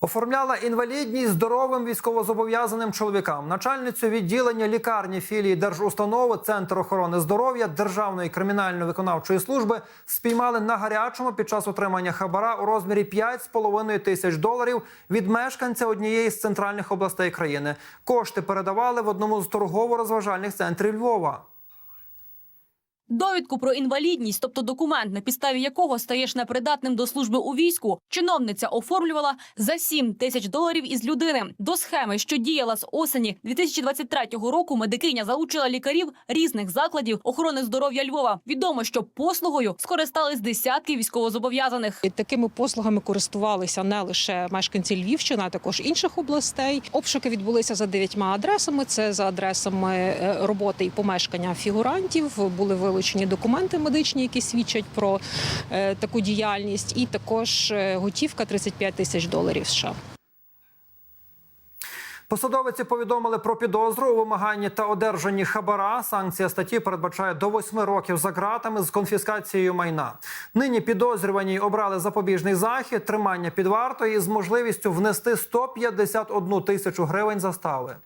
Оформляла інвалідність здоровим військовозобов'язаним чоловікам. Начальницю відділення лікарні філії держустанови Центр охорони здоров'я Державної кримінально-виконавчої служби спіймали на гарячому під час отримання хабара у розмірі 5,5 тисяч доларів від мешканця однієї з центральних областей країни. Кошти передавали в одному з торгово-розважальних центрів Львова. Довідку про інвалідність, тобто документ, на підставі якого стаєш непридатним до служби у війську, чиновниця оформлювала за 7 тисяч доларів із людини. До схеми, що діяла з осені 2023 року, медикиня залучила лікарів різних закладів охорони здоров'я Львова. Відомо, що послугою скористались десятки військовозобов'язаних. Такими послугами користувалися не лише мешканці Львівщини, а також інших областей. Обшуки відбулися за дев'ятьма адресами. Це за адресами е, роботи і помешкання фігурантів. Були вилучені документи медичні, які свідчать про е, таку діяльність, і також е, готівка 35 тисяч доларів США. Посадовиці повідомили про підозру у вимаганні та одержанні хабара. Санкція статті передбачає до восьми років за ґратами з конфіскацією майна. Нині підозрювані обрали запобіжний захід, тримання під вартою з можливістю внести 151 тисячу гривень застави.